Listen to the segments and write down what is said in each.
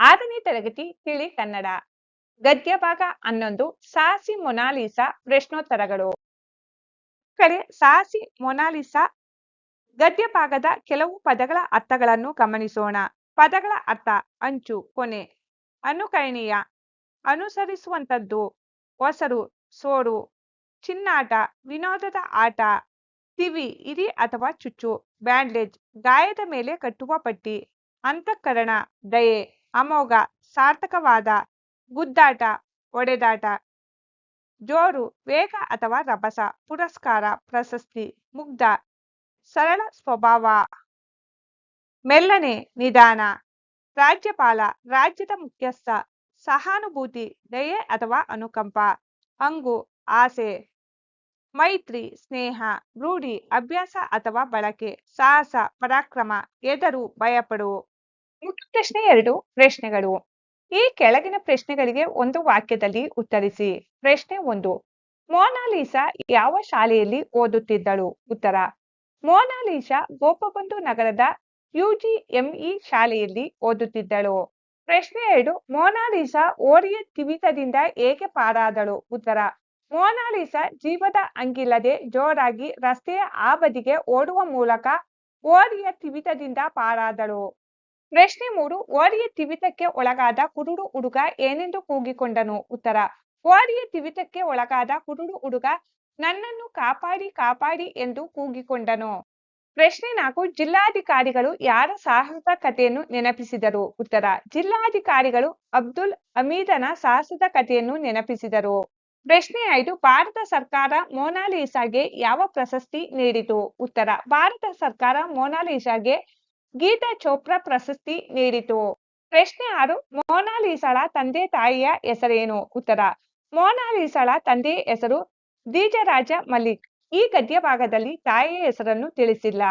ಆರನೇ ತರಗತಿ ತಿಳಿ ಕನ್ನಡ. ಗದ್ಯ ಭಾಗ ಹನ್ನೊಂದು ಸಾಹಸಿ ಮೊನಾಲಿಸಾ ಪ್ರಶ್ನೋತ್ತರಗಳು. ಕಡೆ ಸಾಹಸಿ ಮೊನಾಲಿಸಾ ಗದ್ಯ ಭಾಗದ ಕೆಲವು ಪದಗಳ ಅರ್ಥಗಳನ್ನು ಗಮನಿಸೋಣ. ಪದಗಳ ಅರ್ಥ, ಅಂಚು, ಕೊನೆ. ಅನುಕರಣೀಯ ಅನುಸರಿಸುವಂತದ್ದು ಹೊಸರು, ಸೋರು. ಚಿನ್ನಾಟ, ವಿನೋದದ ಆಟ. ತಿವಿ, ಇರಿ ಅಥವಾ ಚುಚ್ಚು. ಬ್ಯಾಂಡೇಜ್ ಗಾಯದ ಮೇಲೆ ಕಟ್ಟುವ ಪಟ್ಟಿ. ಅಂತಃಕರಣ, ದಯೆ. ಅಮೋಘ, ಸಾರ್ಥಕವಾದ, ಗುದ್ದಾಟ, ಒಡೆದಾಟ, ಜೋರು, ವೇಗ ಅಥವಾ ರಭಸ, ಪುರಸ್ಕಾರ, ಪ್ರಶಸ್ತಿ, ಮುಗ್ಧ, ಸರಳ ಸ್ವಭಾವ, ಮೆಲ್ಲನೆ ನಿಧಾನ, ರಾಜ್ಯಪಾಲ, ರಾಜ್ಯದ ಮುಖ್ಯಸ್ಥ, ಸಹಾನುಭೂತಿ, ದಯೆ ಅಥವಾ ಅನುಕಂಪ, ಹಂಗು, ಆಸೆ, ಮೈತ್ರಿ, ಸ್ನೇಹ, ರೂಢಿ, ಅಭ್ಯಾಸ ಅಥವಾ ಬಳಕೆ, ಸಾಹಸ, ಪರಾಕ್ರಮ, ಎದರು, ಭಯಪಡು. ಮುಖ್ಯ ಪ್ರಶ್ನೆ ಎರಡು ಪ್ರಶ್ನೆಗಳು. ಈ ಕೆಳಗಿನ ಪ್ರಶ್ನೆಗಳಿಗೆ ಒಂದು ವಾಕ್ಯದಲ್ಲಿ ಉತ್ತರಿಸಿ. ಪ್ರಶ್ನೆ ಒಂದು ಮೋನಾಲಿಸಾ ಯಾವ ಶಾಲೆಯಲ್ಲಿ ಓದುತ್ತಿದ್ದಳು? ಉತ್ತರ ಮೋನಾಲಿಸಾ ಗೋಪಬಂಧು ನಗರದ ಯುಜಿಎಂಇ ಶಾಲೆಯಲ್ಲಿ ಓದುತ್ತಿದ್ದಳು. ಪ್ರಶ್ನೆ ಎರಡು ಮೋನಾಲಿಸಾ ಓರಿಯ ತಿವಿತದಿಂದ ಏಕೆ ಪಾರಾದಳು? ಉತ್ತರ ಮೋನಾಲಿಸಾ ಜೀವದ ಅಂಗಿಲ್ಲದೆ ಜೋರಾಗಿ ರಸ್ತೆಯ ಆ ಓಡುವ ಮೂಲಕ ಓರಿಯ ತಿವಿತದಿಂದ ಪಾರಾದಳು. ಪ್ರಶ್ನೆ ಮೂರು, ವಾರಿಯ ತಿವಿತಕ್ಕೆ ಒಳಗಾದ ಕುರುಡು ಹುಡುಗ ಏನೆಂದು ಕೂಗಿಕೊಂಡನು? ಉತ್ತರ, ವಾರಿಯ ತಿವಿತಕ್ಕೆ ಒಳಗಾದ ಕುರುಡು ಹುಡುಗ ನನ್ನನ್ನು ಕಾಪಾಡಿ ಕಾಪಾಡಿ ಎಂದು ಕೂಗಿಕೊಂಡನು. ಪ್ರಶ್ನೆ ನಾಲ್ಕು, ಜಿಲ್ಲಾಧಿಕಾರಿಗಳು ಯಾರ ಸಾಹಸದ ಕಥೆಯನ್ನು ನೆನಪಿಸಿದರು? ಉತ್ತರ, ಜಿಲ್ಲಾಧಿಕಾರಿಗಳು ಅಬ್ದುಲ್ ಅಮೀದನ ಸಾಹಸದ ಕಥೆಯನ್ನು ನೆನಪಿಸಿದರು. ಪ್ರಶ್ನೆ ಐದು, ಭಾರತ ಸರ್ಕಾರ ಮೋನಾಲಿಸಾಗೆ ಯಾವ ಪ್ರಶಸ್ತಿ ನೀಡಿತು? ಉತ್ತರ, ಭಾರತ ಸರ್ಕಾರ ಮೋನಾಲಿಸಾಗೆ ಗೀತಾ ಚೋಪ್ರಾ ಪ್ರಶಸ್ತಿ ನೀಡಿತು. ಪ್ರಶ್ನೆ ಆರು ಮೋನಾಲಿಸಳ ತಂದೆ ತಾಯಿಯ ಹೆಸರೇನು? ಉತ್ತರ ಮೋನಾಲಿಸಳ ತಂದೆಯ ಹೆಸರು ದೀಜರಾಜ ಮಲಿಕ್ ಈ ಗದ್ಯ ಭಾಗದಲ್ಲಿ ತಾಯಿಯ ಹೆಸರನ್ನು ತಿಳಿಸಿಲ್ಲ.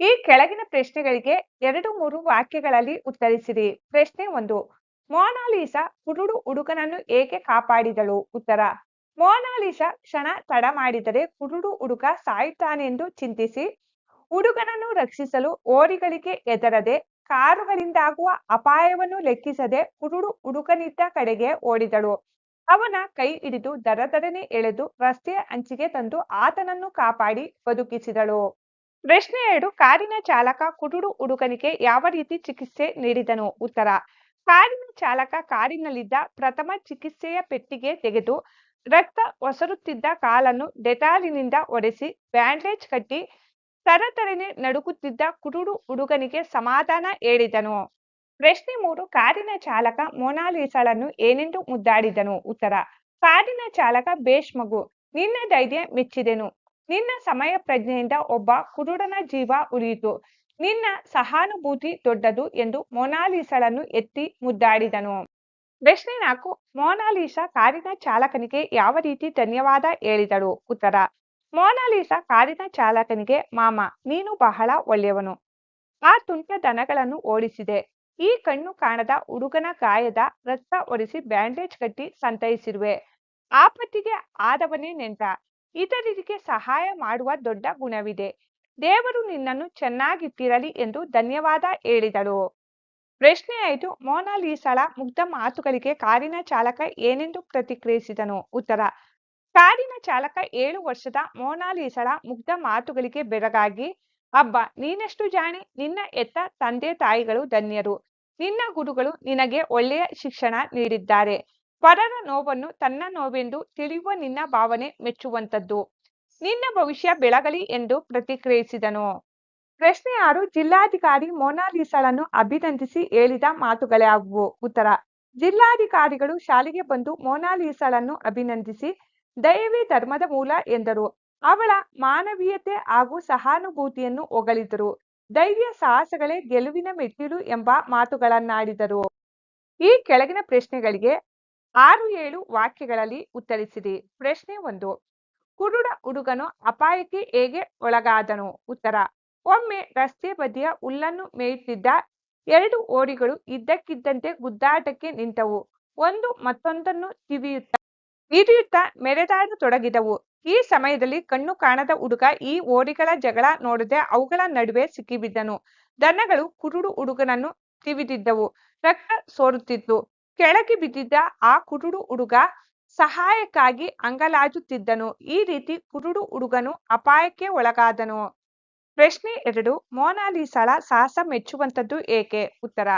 ಈ ಕೆಳಗಿನ ಪ್ರಶ್ನೆಗಳಿಗೆ ಎರಡು ಮೂರು ವಾಕ್ಯಗಳಲ್ಲಿ ಉತ್ತರಿಸಿರಿ. ಪ್ರಶ್ನೆ ಒಂದು ಮೋನಾಲಿಸಾ ಕುರುಡು ಹುಡುಗನನ್ನು ಏಕೆ ಕಾಪಾಡಿದಳು? ಉತ್ತರ ಮೋನಾಲಿಸಾ ಕ್ಷಣ ತಡ ಮಾಡಿದರೆ ಕುರುಡು ಹುಡುಗ ಸಾಯುತ್ತಾನೆಂದು ಚಿಂತಿಸಿ ಹುಡುಗನನ್ನು ರಕ್ಷಿಸಲು ಓರಿಗಳಿಗೆ ಎದರದೆ ಕಾರುಗಳಿಂದಾಗುವ ಅಪಾಯವನ್ನು ಲೆಕ್ಕಿಸದೆ ಕುರುಡು ಹುಡುಗನಿದ್ದ ಕಡೆಗೆ ಓಡಿದಳು. ಅವನ ಕೈ ಹಿಡಿದು ದರದರನೆ ಎಳೆದು ರಸ್ತೆಯ ಅಂಚಿಗೆ ತಂದು ಆತನನ್ನು ಕಾಪಾಡಿ ಬದುಕಿಸಿದಳು. ಪ್ರಶ್ನೆ ಎರಡು, ಕಾರಿನ ಚಾಲಕ ಕುರುಡು ಹುಡುಗನಿಗೆ ಯಾವ ರೀತಿ ಚಿಕಿತ್ಸೆ ನೀಡಿದನು? ಉತ್ತರ, ಕಾರಿನ ಚಾಲಕ ಕಾರಿನಲ್ಲಿದ್ದ ಪ್ರಥಮ ಚಿಕಿತ್ಸೆಯ ಪೆಟ್ಟಿಗೆ ತೆಗೆದು ರಕ್ತ ಒಸರುತ್ತಿದ್ದ ಕಾಲನ್ನು ಡೆಟಾಲಿನಿಂದ ಒರೆಸಿ ಬ್ಯಾಂಡೇಜ್ ಕಟ್ಟಿ ತರತರನೆ ನಡುಗುತ್ತಿದ್ದ ಕುರುಡು ಹುಡುಗನಿಗೆ ಸಮಾಧಾನ ಹೇಳಿದನು. ಪ್ರಶ್ನೆ ಮೂರು, ಕಾರಿನ ಚಾಲಕ ಮೊನಾಲಿಸಾಳನ್ನು ಏನೆಂದು ಮುದ್ದಾಡಿದನು? ಉತ್ತರ, ಕಾರಿನ ಚಾಲಕ ಬೇಷ್ ಮಗು ನಿನ್ನ ಧೈರ್ಯ ಮೆಚ್ಚಿದೆನು. ನಿನ್ನ ಸಮಯ ಪ್ರಜ್ಞೆಯಿಂದ ಒಬ್ಬ ಕುರುಡನ ಜೀವ ಉಳಿಯಿತು. ನಿನ್ನ ಸಹಾನುಭೂತಿ ದೊಡ್ಡದು ಎಂದು ಮೊನಾಲಿಸಾಳನ್ನು ಎತ್ತಿ ಮುದ್ದಾಡಿದನು. ಪ್ರಶ್ನೆ ನಾಲ್ಕು ಮೋನಾಲಿಸಾ ಕಾರಿನ ಚಾಲಕನಿಗೆ ಯಾವ ರೀತಿ ಧನ್ಯವಾದ ಹೇಳಿದಳು? ಉತ್ತರ ಮೋನಾಲಿಸಾ ಕಾರಿನ ಚಾಲಕನಿಗೆ, ಮಾಮ, ನೀನು ಬಹಳ ಒಳ್ಳೆಯವನು. ಆ ತುಂಟ ದನಗಳನ್ನು ಓಡಿಸಿದೆ. ಈ ಕಣ್ಣು ಕಾಣದ ಹುಡುಗನ ಗಾಯದ ರಕ್ತ ಒರೆಸಿ ಬ್ಯಾಂಡೇಜ್ ಕಟ್ಟಿ ಸಂತೈಸಿರುವೆ. ಆಪತ್ತಿಗೆ ಆದವನೇ ನೆಂಟ ಇತರರಿಗೆ ಸಹಾಯ ಮಾಡುವ ದೊಡ್ಡ ಗುಣವಿದೆ. ದೇವರು ನಿನ್ನನ್ನು ಚೆನ್ನಾಗಿಟ್ಟಿರಲಿ ಎಂದು ಧನ್ಯವಾದ ಹೇಳಿದಳು. ಪ್ರಶ್ನೆ ಆಯಿತು ಮೋನಾಲಿಸಾಳ ಮುಗ್ಧ ಮಾತುಗಳಿಗೆ ಕಾರಿನ ಚಾಲಕ ಏನೆಂದು ಪ್ರತಿಕ್ರಿಯಿಸಿದನು? ಉತ್ತರ ಕಾರಿನ ಚಾಲಕ ಏಳು ವರ್ಷದ ಮೋನಾಲಿಸಳ ಮುಗ್ಧ ಮಾತುಗಳಿಗೆ ಬೆರಗಾಗಿ, ಅಬ್ಬ, ನೀನಷ್ಟು ಜಾಣೆ? ನಿನ್ನ ಎತ್ತ ತಂದೆ ತಾಯಿಗಳು ಧನ್ಯರು. ನಿನ್ನ ಗುರುಗಳು ನಿನಗೆ ಒಳ್ಳೆಯ ಶಿಕ್ಷಣ ನೀಡಿದ್ದಾರೆ. ಪರರ ನೋವನ್ನು ತನ್ನ ನೋವೆಂದು ತಿಳಿಯುವ ನಿನ್ನ ಭಾವನೆ ಮೆಚ್ಚುವಂತದ್ದು ನಿನ್ನ ಭವಿಷ್ಯ ಬೆಳಗಲಿ ಎಂದು ಪ್ರತಿಕ್ರಿಯಿಸಿದನು. ಪ್ರಶ್ನೆ ಆರು, ಜಿಲ್ಲಾಧಿಕಾರಿ ಮೋನಾಲಿಸಳನ್ನು ಅಭಿನಂದಿಸಿ ಹೇಳಿದ ಮಾತುಗಳಾಗುವು ಉತ್ತರ, ಜಿಲ್ಲಾಧಿಕಾರಿಗಳು ಶಾಲೆಗೆ ಬಂದು ಮೋನಾಲಿಸಳನ್ನು ಅಭಿನಂದಿಸಿ ದಯವೇ ಧರ್ಮದ ಮೂಲ ಎಂದರು. ಅವಳ ಮಾನವೀಯತೆ ಹಾಗೂ ಸಹಾನುಭೂತಿಯನ್ನು ಹೊಗಳಿದರು. ಧೈರ್ಯ ಸಾಹಸಗಳೇ ಗೆಲುವಿನ ಮೆಟ್ಟಿಲು ಎಂಬ ಮಾತುಗಳನ್ನಾಡಿದರು. ಈ ಕೆಳಗಿನ ಪ್ರಶ್ನೆಗಳಿಗೆ ಆರು ಏಳು ವಾಕ್ಯಗಳಲ್ಲಿ ಉತ್ತರಿಸಿರಿ. ಪ್ರಶ್ನೆ ಒಂದು, ಕುರುಡ ಹುಡುಗನು ಅಪಾಯಕ್ಕೆ ಹೇಗೆ ಒಳಗಾದನು? ಉತ್ತರ, ಒಮ್ಮೆ ರಸ್ತೆ ಬದಿಯ ಹುಲ್ಲನ್ನು ಮೇಯುತ್ತಿದ್ದ ಎರಡು ಓಡಿಗಳು ಇದ್ದಕ್ಕಿದ್ದಂತೆ ಗುದ್ದಾಟಕ್ಕೆ ನಿಂತವು. ಒಂದು ಮತ್ತೊಂದನ್ನು ತಿವಿಯುತ್ತ ಇರಿಯುತ್ತ ಮೆರೆದಾಡತೊಡಗಿದವು ಈ ಸಮಯದಲ್ಲಿ ಕಣ್ಣು ಕಾಣದ ಹುಡುಗ ಈ ಓರಿಗಳ ಜಗಳ ನೋಡದೆ ಅವುಗಳ ನಡುವೆ ಸಿಕ್ಕಿಬಿದ್ದನು. ದನಗಳು ಕುರುಡು ಹುಡುಗನನ್ನು ತಿವಿದಿದ್ದವು. ರಕ್ತ ಸೋರುತ್ತಿತ್ತು. ಕೆಳಗೆ ಬಿದ್ದಿದ್ದ ಆ ಕುರುಡು ಹುಡುಗ ಸಹಾಯಕ್ಕಾಗಿ ಅಂಗಲಾಜುತ್ತಿದ್ದನು. ಈ ರೀತಿ ಕುರುಡು ಹುಡುಗನು ಅಪಾಯಕ್ಕೆ ಒಳಗಾದನು. ಪ್ರಶ್ನೆ ಎರಡು, ಮೋನಾಲಿಸಳ ಸಾಹಸ ಮೆಚ್ಚುವಂತದ್ದು ಏಕೆ? ಉತ್ತರ,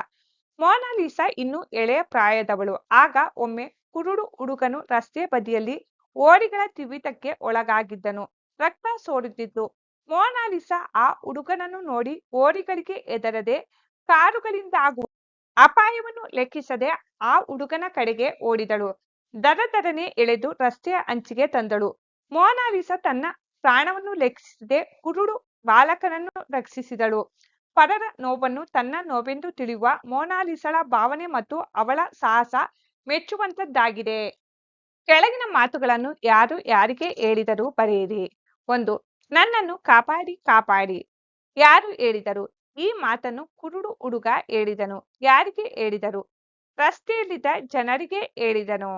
ಮೋನಾಲಿಸಾ ಇನ್ನು ಎಳೆಯ ಪ್ರಾಯದವಳು. ಆಗ ಒಮ್ಮೆ ಕುರುಡು ಹುಡುಗನು ರಸ್ತೆ ಬದಿಯಲ್ಲಿ ಓಡಿಗಳ ತಿವಿತಕ್ಕೆ ಒಳಗಾಗಿದ್ದನು. ರಕ್ತ ಸೋರುತ್ತಿತ್ತು ಮೋನಾಲಿಸಾ ಆ ಹುಡುಗನನ್ನು ನೋಡಿ ಓಡಿಗಳಿಗೆ ಎದರದೆ ಕಾರುಗಳಿಂದಾಗುವ ಅಪಾಯವನ್ನು ಲೆಕ್ಕಿಸದೆ ಆ ಹುಡುಗನ ಕಡೆಗೆ ಓಡಿದಳು. ದರದರನೆ ಎಳೆದು ರಸ್ತೆಯ ಅಂಚಿಗೆ ತಂದಳು. ಮೋನಾಲಿಸಾ ತನ್ನ ಪ್ರಾಣವನ್ನು ಲೆಕ್ಕಿಸದೆ ಕುರುಡು ಬಾಲಕನನ್ನು ರಕ್ಷಿಸಿದಳು. ಪರರ ನೋವನ್ನು ತನ್ನ ನೋವೆಂದು ತಿಳಿಯುವ ಮೋನಾಲಿಸಳ ಭಾವನೆ ಮತ್ತು ಅವಳ ಸಾಹಸ ಮೆಚ್ಚುವಂತದ್ದಾಗಿದೆ. ಕೆಳಗಿನ ಮಾತುಗಳನ್ನು ಯಾರು ಯಾರಿಗೆ ಹೇಳಿದರೂ ಬರೆಯಿರಿ. ಒಂದು, ನನ್ನನ್ನು ಕಾಪಾಡಿ ಕಾಪಾಡಿ. ಯಾರು ಹೇಳಿದರು? ಈ ಮಾತನ್ನು ಕುರುಡು ಹುಡುಗ ಹೇಳಿದನು. ಯಾರಿಗೆ ಹೇಳಿದರು? ರಸ್ತೆಯಲ್ಲಿದ್ದ ಜನರಿಗೆ ಹೇಳಿದನು.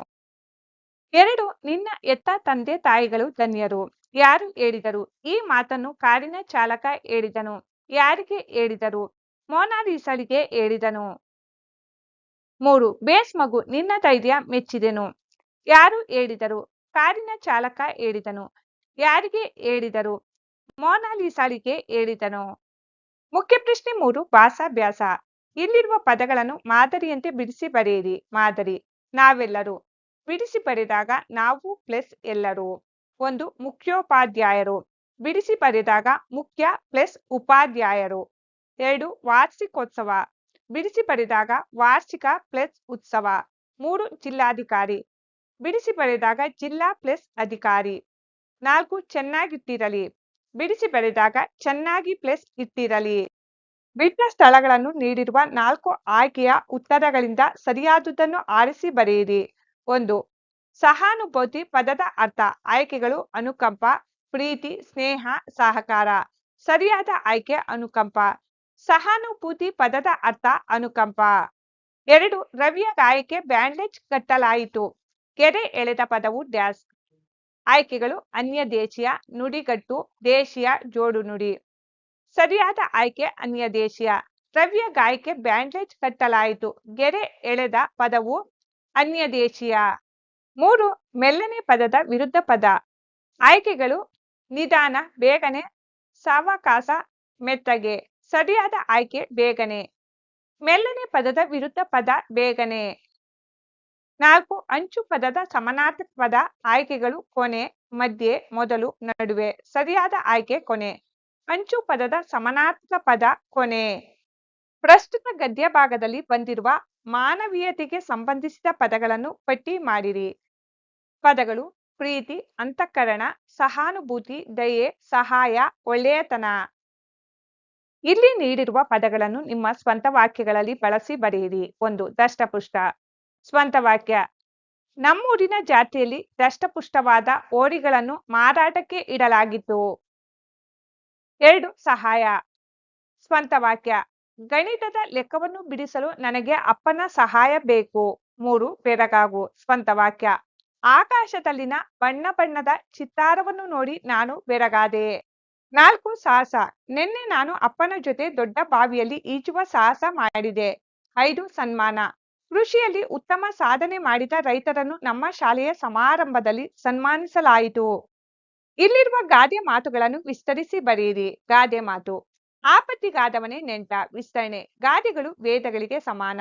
ಎರಡು, ನಿನ್ನ ಎತ್ತ ತಂದೆ ತಾಯಿಗಳು ಧನ್ಯರು. ಯಾರು ಹೇಳಿದರು? ಈ ಮಾತನ್ನು ಕಾರಿನ ಚಾಲಕ ಹೇಳಿದನು. ಯಾರಿಗೆ ಹೇಳಿದರು? ಮೋನಾಲಿಸಳಿಗೆ ಹೇಳಿದನು. ಮೂರು, ಬೇಸ್ ಮಗು ನಿನ್ನ ಧೈರ್ಯ ಮೆಚ್ಚಿದೆನು. ಯಾರು ಹೇಳಿದರು? ಕಾರಿನ ಚಾಲಕ ಹೇಳಿದನು. ಯಾರಿಗೆ ಹೇಳಿದರು? ಮೋನಾಲಿಸಾಳಿಗೆ ಹೇಳಿದನು. ಮುಖ್ಯ ಪ್ರಶ್ನೆ ಮೂರು ಭಾಸಾಭ್ಯಾಸ ಇಲ್ಲಿರುವ ಪದಗಳನ್ನು ಮಾದರಿಯಂತೆ ಬಿಡಿಸಿ ಬರೆಯಿರಿ. ಮಾದರಿ, ನಾವೆಲ್ಲರೂ. ಬಿಡಿಸಿ ಬರೆದಾಗ ನಾವು ಪ್ಲಸ್ ಎಲ್ಲರೂ. ಒಂದು, ಮುಖ್ಯೋಪಾಧ್ಯಾಯರು. ಬಿಡಿಸಿ ಬರೆದಾಗ ಮುಖ್ಯ ಪ್ಲಸ್ ಉಪಾಧ್ಯಾಯರು. ಎರಡು, ವಾರ್ಷಿಕೋತ್ಸವ. ಬಿಡಿಸಿ ಪಡೆದಾಗ ವಾರ್ಷಿಕ ಪ್ಲಸ್ ಉತ್ಸವ. ಮೂರು ಜಿಲ್ಲಾಧಿಕಾರಿ. ಬಿಡಿಸಿ ಬರೆದಾಗ ಜಿಲ್ಲಾ ಪ್ಲಸ್ ಅಧಿಕಾರಿ. ನಾಲ್ಕು ಚೆನ್ನಾಗಿಟ್ಟಿರಲಿ. ಬಿಡಿಸಿ ಬರೆದಾಗ ಚೆನ್ನಾಗಿ ಪ್ಲಸ್ ಇಟ್ಟಿರಲಿ. ಬಿಟ್ಟ ಸ್ಥಳಗಳನ್ನು ನೀಡಿರುವ ನಾಲ್ಕು ಆಯ್ಕೆಯ ಉತ್ತರಗಳಿಂದ ಸರಿಯಾದುದನ್ನು ಆರಿಸಿ ಬರೆಯಿರಿ. ಒಂದು, ಸಹಾನುಭೂತಿ ಪದದ ಅರ್ಥ. ಆಯ್ಕೆಗಳು ಅನುಕಂಪ, ಪ್ರೀತಿ, ಸ್ನೇಹ, ಸಹಕಾರ. ಸರಿಯಾದ ಆಯ್ಕೆ, ಅನುಕಂಪ. ಸಹಾನುಭೂತಿ ಪದದ ಅರ್ಥ ಅನುಕಂಪ. ಎರಡು, ರವಿಯ ಗಾಯಕ್ಕೆ ಬ್ಯಾಂಡೇಜ್ ಕಟ್ಟಲಾಯಿತು. ಗೆರೆ ಎಳೆದ ಪದವು ಡ್ಯಾಸ್ ಆಯ್ಕೆಗಳು ಅನ್ಯ ದೇಶೀಯ, ನುಡಿಗಟ್ಟು, ದೇಶೀಯ, ಜೋಡು ನುಡಿ. ಸರಿಯಾದ ಆಯ್ಕೆ ಅನ್ಯ ದೇಶೀಯ. ರವಿಯ ಗಾಯಕ್ಕೆ ಬ್ಯಾಂಡೇಜ್ ಕಟ್ಟಲಾಯಿತು. ಗೆರೆ ಎಳೆದ ಪದವು ಅನ್ಯ ದೇಶೀಯ. ಮೂರು, ಮೆಲ್ಲನೆ ಪದದ ವಿರುದ್ಧ ಪದ. ಆಯ್ಕೆಗಳು ನಿಧಾನ, ಬೇಗನೆ, ಸಾವಕಾಶ, ಮೆತ್ತಗೆ. ಸರಿಯಾದ ಆಯ್ಕೆ ಬೇಗನೆ. ಮೆಲ್ಲನೆ ಪದದ ವಿರುದ್ಧ ಪದ ಬೇಗನೆ. ನಾಲ್ಕು, ಅಂಚು ಪದದ ಸಮಾನಾರ್ಥಕ ಪದ ಆಯ್ಕೆಗಳು ಕೊನೆ, ಮಧ್ಯೆ, ಮೊದಲು, ನಡುವೆ. ಸರಿಯಾದ ಆಯ್ಕೆ ಕೊನೆ. ಅಂಚು ಪದದ ಸಮಾನಾರ್ಥಕ ಪದ ಕೊನೆ. ಪ್ರಸ್ತುತ ಗದ್ಯ ಭಾಗದಲ್ಲಿ ಬಂದಿರುವ ಮಾನವೀಯತೆಗೆ ಸಂಬಂಧಿಸಿದ ಪದಗಳನ್ನು ಪಟ್ಟಿ ಮಾಡಿರಿ. ಪದಗಳು ಪ್ರೀತಿ, ಅಂತಃಕರಣ, ಸಹಾನುಭೂತಿ, ದಯೆ, ಸಹಾಯ, ಒಳ್ಳೆಯತನ. ಇಲ್ಲಿ ನೀಡಿರುವ ಪದಗಳನ್ನು ನಿಮ್ಮ ಸ್ವಂತ ವಾಕ್ಯಗಳಲ್ಲಿ ಬಳಸಿ ಬರೆಯಿರಿ. ಒಂದು, ದಷ್ಟಪುಷ್ಟ. ಸ್ವಂತ ವಾಕ್ಯ. ನಮ್ಮೂರಿನ ಜಾತಿಯಲ್ಲಿ ದಷ್ಟಪುಷ್ಟವಾದ ಓರಿಗಳನ್ನು ಮಾರಾಟಕ್ಕೆ ಇಡಲಾಗಿತ್ತು. ಎರಡು, ಸಹಾಯ. ಸ್ವಂತ ವಾಕ್ಯ. ಗಣಿತದ ಲೆಕ್ಕವನ್ನು ಬಿಡಿಸಲು ನನಗೆ ಅಪ್ಪನ ಸಹಾಯ ಬೇಕು. ಮೂರು, ಬೆರಗಾಗು. ಸ್ವಂತ ವಾಕ್ಯ. ಆಕಾಶದಲ್ಲಿನ ಬಣ್ಣ ಬಣ್ಣದ ಚಿತ್ತಾರವನ್ನು ನೋಡಿ ನಾನು ಬೆರಗಾದೆ. ನಾಲ್ಕು ಸಾಹಸ ನಿನ್ನೆ ನಾನು ಅಪ್ಪನ ಜೊತೆ ದೊಡ್ಡ ಬಾವಿಯಲ್ಲಿ ಈಜುವ ಸಾಹಸ ಮಾಡಿದೆ. ಐದು ಸನ್ಮಾನ. ಕೃಷಿಯಲ್ಲಿ ಉತ್ತಮ ಸಾಧನೆ ಮಾಡಿದ ರೈತರನ್ನು ನಮ್ಮ ಶಾಲೆಯ ಸಮಾರಂಭದಲ್ಲಿ ಸನ್ಮಾನಿಸಲಾಯಿತು. ಇಲ್ಲಿರುವ ಗಾದೆ ಮಾತುಗಳನ್ನು ವಿಸ್ತರಿಸಿ ಬರೆಯಿರಿ. ಗಾದೆ ಮಾತು. ಆಪತ್ತಿಗಾದವನೇ ನೆಂಟ. ವಿಸ್ತರಣೆ. ಗಾದೆಗಳು ವೇದಗಳಿಗೆ ಸಮಾನ.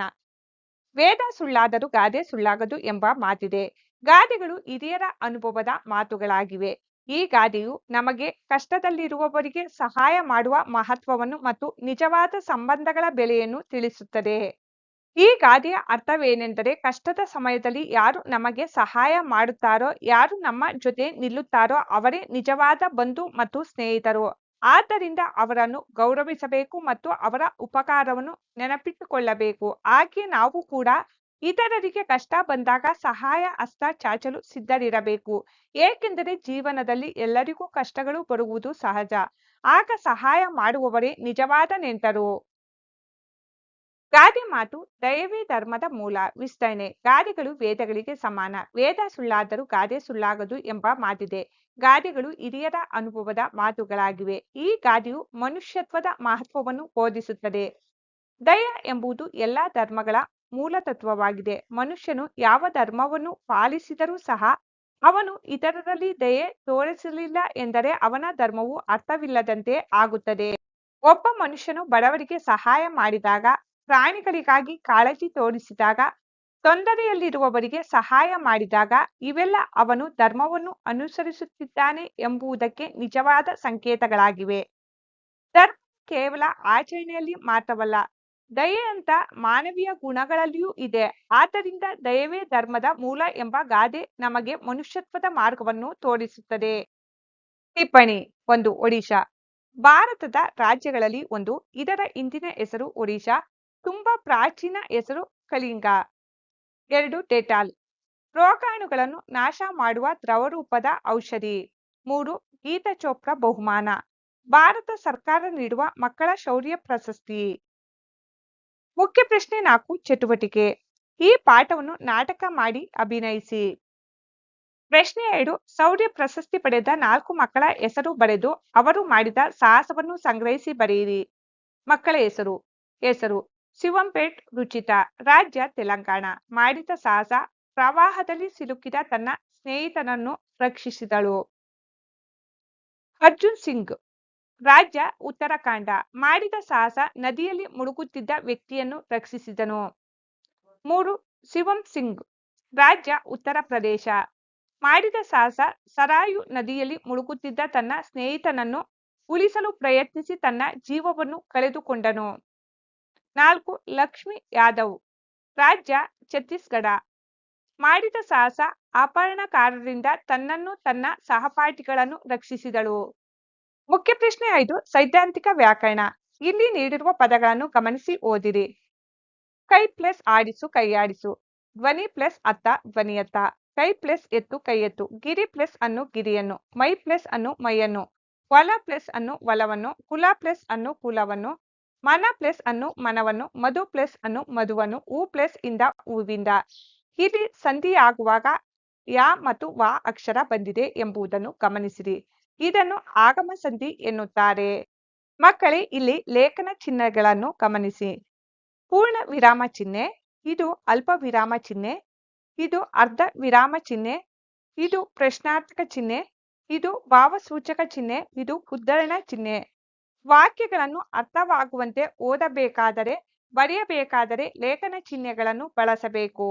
ವೇದ ಸುಳ್ಳಾದರೂ ಗಾದೆ ಸುಳ್ಳಾಗದು ಎಂಬ ಮಾತಿದೆ. ಗಾದೆಗಳು ಹಿರಿಯರ ಅನುಭವದ ಮಾತುಗಳಾಗಿವೆ. ಈ ಗಾದೆಯು ನಮಗೆ ಕಷ್ಟದಲ್ಲಿರುವವರಿಗೆ ಸಹಾಯ ಮಾಡುವ ಮಹತ್ವವನ್ನು ಮತ್ತು ನಿಜವಾದ ಸಂಬಂಧಗಳ ಬೆಲೆಯನ್ನು ತಿಳಿಸುತ್ತದೆ. ಈ ಗಾದೆಯ ಅರ್ಥವೇನೆಂದರೆ ಕಷ್ಟದ ಸಮಯದಲ್ಲಿ ಯಾರು ನಮಗೆ ಸಹಾಯ ಮಾಡುತ್ತಾರೋ, ಯಾರು ನಮ್ಮ ಜೊತೆ ನಿಲ್ಲುತ್ತಾರೋ ಅವರೇ ನಿಜವಾದ ಬಂಧು ಮತ್ತು ಸ್ನೇಹಿತರು. ಆದ್ದರಿಂದ ಅವರನ್ನು ಗೌರವಿಸಬೇಕು ಮತ್ತು ಅವರ ಉಪಕಾರವನ್ನು ನೆನಪಿಟ್ಟುಕೊಳ್ಳಬೇಕು. ಹಾಗೆ ನಾವು ಕೂಡ ಇತರರಿಗೆ ಕಷ್ಟ ಬಂದಾಗ ಸಹಾಯ ಹಸ್ತ ಚಾಚಲು ಸಿದ್ಧರಿರಬೇಕು. ಏಕೆಂದರೆ ಜೀವನದಲ್ಲಿ ಎಲ್ಲರಿಗೂ ಕಷ್ಟಗಳು ಬರುವುದು ಸಹಜ. ಆಗ ಸಹಾಯ ಮಾಡುವವರೇ ನಿಜವಾದ ನೆಂಟರು. ಗಾದೆ ಮಾತು ದಯವೇ ಧರ್ಮದ ಮೂಲ. ವಿಸ್ತರಣೆ. ಗಾದೆಗಳು ವೇದಗಳಿಗೆ ಸಮಾನ. ವೇದ ಸುಳ್ಳಾದರೂ ಗಾದೆ ಸುಳ್ಳಾಗದು ಎಂಬ ಮಾತಿದೆ. ಗಾದೆಗಳು ಹಿರಿಯರ ಅನುಭವದ ಮಾತುಗಳಾಗಿವೆ. ಈ ಗಾದೆಯು ಮನುಷ್ಯತ್ವದ ಮಹತ್ವವನ್ನು ಬೋಧಿಸುತ್ತದೆ. ದಯ ಎಂಬುದು ಎಲ್ಲ ಧರ್ಮಗಳ ಮೂಲತತ್ವವಾಗಿದೆ ಮನುಷ್ಯನು ಯಾವ ಧರ್ಮವನ್ನು ಪಾಲಿಸಿದರೂ ಸಹ ಅವನು ಇತರರಲ್ಲಿ ದಯೆ ತೋರಿಸಲಿಲ್ಲ ಎಂದರೆ ಅವನ ಧರ್ಮವು ಅರ್ಥವಿಲ್ಲದಂತೆ ಆಗುತ್ತದೆ. ಒಬ್ಬ ಮನುಷ್ಯನು ಬಡವರಿಗೆ ಸಹಾಯ ಮಾಡಿದಾಗ, ಪ್ರಾಣಿಗಳಿಗಾಗಿ ಕಾಳಜಿ ತೋರಿಸಿದಾಗ, ತೊಂದರೆಯಲ್ಲಿರುವವರಿಗೆ ಸಹಾಯ ಮಾಡಿದಾಗ ಇವೆಲ್ಲ ಅವನು ಧರ್ಮವನ್ನು ಅನುಸರಿಸುತ್ತಿದ್ದಾನೆ ಎಂಬುದಕ್ಕೆ ನಿಜವಾದ ಸಂಕೇತಗಳಾಗಿವೆ. ಧರ್ಮ ಕೇವಲ ಆಚರಣೆಯಲ್ಲಿ ಮಾತ್ರವಲ್ಲ ದಯೆಯಂತ ಮಾನವೀಯ ಗುಣಗಳಲ್ಲಿಯೂ ಇದೆ. ಆದ್ದರಿಂದ ದಯವೇ ಧರ್ಮದ ಮೂಲ ಎಂಬ ಗಾದೆ ನಮಗೆ ಮನುಷ್ಯತ್ವದ ಮಾರ್ಗವನ್ನು ತೋರಿಸುತ್ತದೆ. ಟಿಪ್ಪಣಿ, ಒಂದು ಒಡಿಶಾ. ಭಾರತದ ರಾಜ್ಯಗಳಲ್ಲಿ ಒಂದು, ಇದರ ಇಂದಿನ ಹೆಸರು ಒಡಿಶಾ, ತುಂಬಾ ಪ್ರಾಚೀನ ಹೆಸರು ಕಳಿಂಗ ಎರಡು, ಡೆಟಾಲ್. ರೋಗಾಣುಗಳನ್ನು ನಾಶ ಮಾಡುವ ದ್ರವರೂಪದ ಔಷಧಿ. ಮೂರು, ಗೀತಾ ಚೋಪ್ರಾ ಬಹುಮಾನ. ಭಾರತ ಸರ್ಕಾರ ನೀಡುವ ಮಕ್ಕಳ ಶೌರ್ಯ ಪ್ರಶಸ್ತಿ. ಮುಖ್ಯ ಪ್ರಶ್ನೆ ನಾಲ್ಕು, ಚಟುವಟಿಕೆ. ಈ ಪಾಠವನ್ನು ನಾಟಕ ಮಾಡಿ ಅಭಿನಯಿಸಿ. ಪ್ರಶ್ನೆ ಎರಡು ಶೌರ್ಯ ಪ್ರಶಸ್ತಿ ಪಡೆದ ನಾಲ್ಕು ಮಕ್ಕಳ ಹೆಸರು ಬರೆದು ಅವರು ಮಾಡಿದ ಸಾಹಸವನ್ನು ಸಂಗ್ರಹಿಸಿ ಬರೆಯಿರಿ. ಮಕ್ಕಳ ಹೆಸರು ಹೆಸರು, ಶಿವಂಪೇಟ್, ರುಚಿತಾ, ರಾಜ್ಯ ತೆಲಂಗಾಣ. ಮಾಡಿದ ಸಾಹಸ, ಪ್ರವಾಹದಲ್ಲಿ ಸಿಲುಕಿದ ತನ್ನ ಸ್ನೇಹಿತನನ್ನು ರಕ್ಷಿಸಿದಳು. ಅರ್ಜುನ್ ಸಿಂಗ್ ರಾಜ್ಯ ಉತ್ತರಾಖಂಡ ಮಾಡಿದ ಸಾಹಸ ನದಿಯಲ್ಲಿ ಮುಳುಗುತ್ತಿದ್ದ ವ್ಯಕ್ತಿಯನ್ನು ರಕ್ಷಿಸಿದನು. ಮೂರು, ಶಿವಂ ಸಿಂಗ್, ರಾಜ್ಯ ಉತ್ತರ ಪ್ರದೇಶ. ಮಾಡಿದ ಸಾಹಸ ಸರಾಯು ನದಿಯಲ್ಲಿ ಮುಳುಗುತ್ತಿದ್ದ ತನ್ನ ಸ್ನೇಹಿತನನ್ನು ಉಳಿಸಲು ಪ್ರಯತ್ನಿಸಿ ತನ್ನ ಜೀವವನ್ನು ಕಳೆದುಕೊಂಡನು. ನಾಲ್ಕು, ಲಕ್ಷ್ಮಿ ಯಾದವ್, ರಾಜ್ಯ ಛತ್ತೀಸ್ಗಢ. ಮಾಡಿದ ಸಾಹಸ ಅಪಹರಣಕಾರರಿಂದ ತನ್ನನ್ನು ತನ್ನ ಸಹಪಾಠಿಗಳನ್ನು ರಕ್ಷಿಸಿದಳು. ಮುಖ್ಯ ಪ್ರಶ್ನೆ ಐದು, ಸೈದ್ಧಾಂತಿಕ ವ್ಯಾಕರಣ. ಇಲ್ಲಿ ನೀಡಿರುವ ಪದಗಳನ್ನು ಗಮನಿಸಿ ಓದಿರಿ. ಕೈ ಪ್ಲಸ್ ಆಡಿಸು ಕೈಯಾಡಿಸು ಧ್ವನಿ ಪ್ಲಸ್ ಅತ್ತ ಧ್ವನಿಯತ್ತ ಕೈ ಪ್ಲಸ್ ಎತ್ತು, ಕೈ ಎತ್ತು. ಗಿರಿ ಪ್ಲಸ್ ಅನ್ನು ಗಿರಿಯನ್ನು, ಮೈ ಪ್ಲಸ್ ಅನ್ನು ಮೈಯನ್ನು. ಹೊಲ ಪ್ಲಸ್ ಅನ್ನು ಒಲವನ್ನು ಕುಲ ಪ್ಲಸ್ ಅನ್ನು ಕುಲವನ್ನು. ಮನ ಪ್ಲಸ್ ಅನ್ನು ಮನವನ್ನು, ಮಧು ಪ್ಲಸ್ ಅನ್ನು ಮಧುವನ್ನು ಹೂ ಪ್ಲಸ್ ಇಂದ ಹೂವಿಂದ ಇಲ್ಲಿ ಸಂಧಿಯಾಗುವಾಗ ಯಾ ಮತ್ತು ವಾ ಅಕ್ಷರ ಬಂದಿದೆ ಎಂಬುದನ್ನು ಗಮನಿಸಿರಿ. ಇದನ್ನು ಆಗಮ ಸಂಧಿ ಎನ್ನುತ್ತಾರೆ. ಮಕ್ಕಳೇ, ಇಲ್ಲಿ ಲೇಖನ ಚಿಹ್ನೆಗಳನ್ನು ಗಮನಿಸಿ. ಪೂರ್ಣ ವಿರಾಮ ಚಿಹ್ನೆ, ಇದು ಅಲ್ಪ ವಿರಾಮ ಚಿಹ್ನೆ, ಇದು ಅರ್ಧ ವಿರಾಮ ಚಿಹ್ನೆ, ಇದು ಪ್ರಶ್ನಾರ್ಥಕ ಚಿಹ್ನೆ, ಇದು ಭಾವಸೂಚಕ ಚಿಹ್ನೆ, ಇದು ಉದ್ಧರಣ ಚಿಹ್ನೆ. ವಾಕ್ಯಗಳನ್ನು ಅರ್ಥವಾಗುವಂತೆ ಓದಬೇಕಾದರೆ, ಬರೆಯಬೇಕಾದರೆ ಲೇಖನ ಚಿಹ್ನೆಗಳನ್ನು ಬಳಸಬೇಕು.